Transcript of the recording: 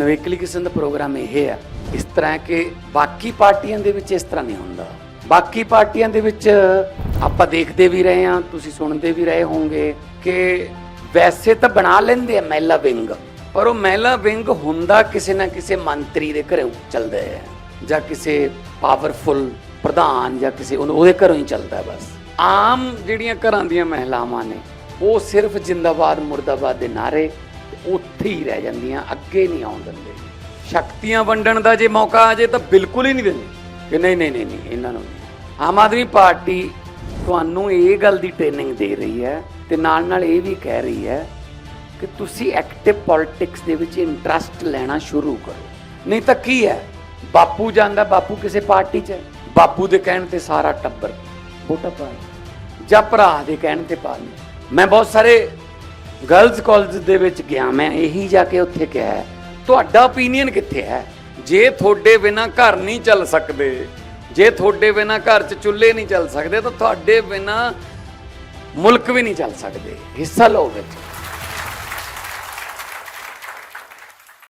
ਨਵੇਕਲੀ ਕਿਸਮ ਦਾ ਪ੍ਰੋਗਰਾਮ ਇਹ ਹੈ, ਇਸ ਤਰ੍ਹਾਂ ਕਿ ਬਾਕੀ ਪਾਰਟੀਆਂ ਦੇ ਵਿੱਚ ਇਸ ਤਰ੍ਹਾਂ ਨਹੀਂ ਹੁੰਦਾ। ਬਾਕੀ ਪਾਰਟੀਆਂ ਦੇ ਵਿੱਚ ਆਪਾਂ ਦੇਖਦੇ ਵੀ ਰਹੇ ਹਾਂ, ਤੁਸੀਂ ਸੁਣਦੇ ਵੀ ਰਹੇ ਹੋਵੋਗੇ ਕਿ ਵੈਸੇ ਤਾਂ ਬਣਾ ਲੈਂਦੇ ਆ ਮਹਿਲਾ ਵਿੰਗ, ਪਰ ਉਹ ਮਹਿਲਾ ਵਿੰਗ ਹੁੰਦਾ ਕਿਸੇ ਨਾ ਕਿਸੇ ਮੰਤਰੀ ਦੇ ਘਰੇ ਚੱਲਦਾ ਹੈ, ਜਾਂ ਕਿਸੇ ਪਾਵਰਫੁਲ ਪ੍ਰਧਾਨ, ਜਾਂ ਕਿਸੇ ਉਹਦੇ ਘਰੋਂ ਹੀ ਚੱਲਦਾ ਬਸ। ਆਮ ਜਿਹੜੀਆਂ ਘਰਾਂ ਦੀਆਂ ਮਹਿਲਾਵਾਂ ਨੇ, ਉਹ ਸਿਰਫ ਜਿੰਦਾਬਾਦ, ਮੁਰਦਾਬਾਦ ਦੇ ਨਾਰੇ ਉੱਥੇ ਹੀ ਰਹਿ ਜਾਂਦੀਆਂ, ਅੱਗੇ ਨਹੀਂ ਆਉਣ ਦਿੰਦੇ। ਸ਼ਕਤੀਆਂ ਵੰਡਣ ਦਾ ਜੇ ਮੌਕਾ ਆ ਜੇ ਤਾਂ ਬਿਲਕੁਲ ਹੀ ਨਹੀਂ ਦਿੰਦੇ। ਕਿ ਨਹੀਂ ਨਹੀਂ ਨਹੀਂ ਨਹੀਂ, ਇਹਨਾਂ ਨੂੰ ਆਮ ਆਦਮੀ ਪਾਰਟੀ ਤੁਹਾਨੂੰ ਇਹ ਗੱਲ ਦੀ ਟ੍ਰੇਨਿੰਗ ਦੇ ਰਹੀ ਹੈ ਤੇ ਨਾਲ ਨਾਲ ਇਹ ਵੀ ਕਹਿ ਰਹੀ ਹੈ ਕਿ ਤੁਸੀਂ ਐਕਟਿਵ ਪੋਲਿਟਿਕਸ ਦੇ ਵਿੱਚ ਇੰਟਰਸਟ ਲੈਣਾ ਸ਼ੁਰੂ ਕਰੋ। ਨਹੀਂ ਤਾਂ ਕੀ ਹੈ? ਬਾਪੂ ਜਾਂਦਾ, ਬਾਪੂ ਕਿਸੇ ਪਾਰਟੀ 'ਚ ਬਾਪੂ ਦੇ ਕਹਿਣ ਤੇ ਸਾਰਾ ਟੱਬਰ ਵੋਟਾਂ ਪਾ ਜਾਂ ਭਰਾ ਦੇ ਕਹਿਣ ਤੇ ਪਾ ਲਈ ਮੈਂ ਬਹੁਤ ਸਾਰੇ ਗਰਲਸ ਕਾਲਜ ਦੇ ਵਿੱਚ ਗਿਆ ਮੈਂ, ਇਹੀ ਜਾ ਕੇ ਉੱਥੇ ਕਿਹਾ ਤੁਹਾਡਾ ਓਪੀਨੀਅਨ ਕਿੱਥੇ ਹੈ? ਜੇ ਤੁਹਾਡੇ ਬਿਨਾ ਘਰ ਨਹੀਂ ਚੱਲ ਸਕਦੇ, ਜੇ ਤੁਹਾਡੇ ਬਿਨਾ ਘਰ 'ਚ ਚੁੱਲ੍ਹੇ ਨਹੀਂ ਚੱਲ ਸਕਦੇ, ਤਾਂ ਤੁਹਾਡੇ ਬਿਨਾ ਮੁਲਕ ਵੀ ਨਹੀਂ ਚੱਲ ਸਕਦੇ। ਹਿੱਸਾ ਲਓ ਵਿੱਚ।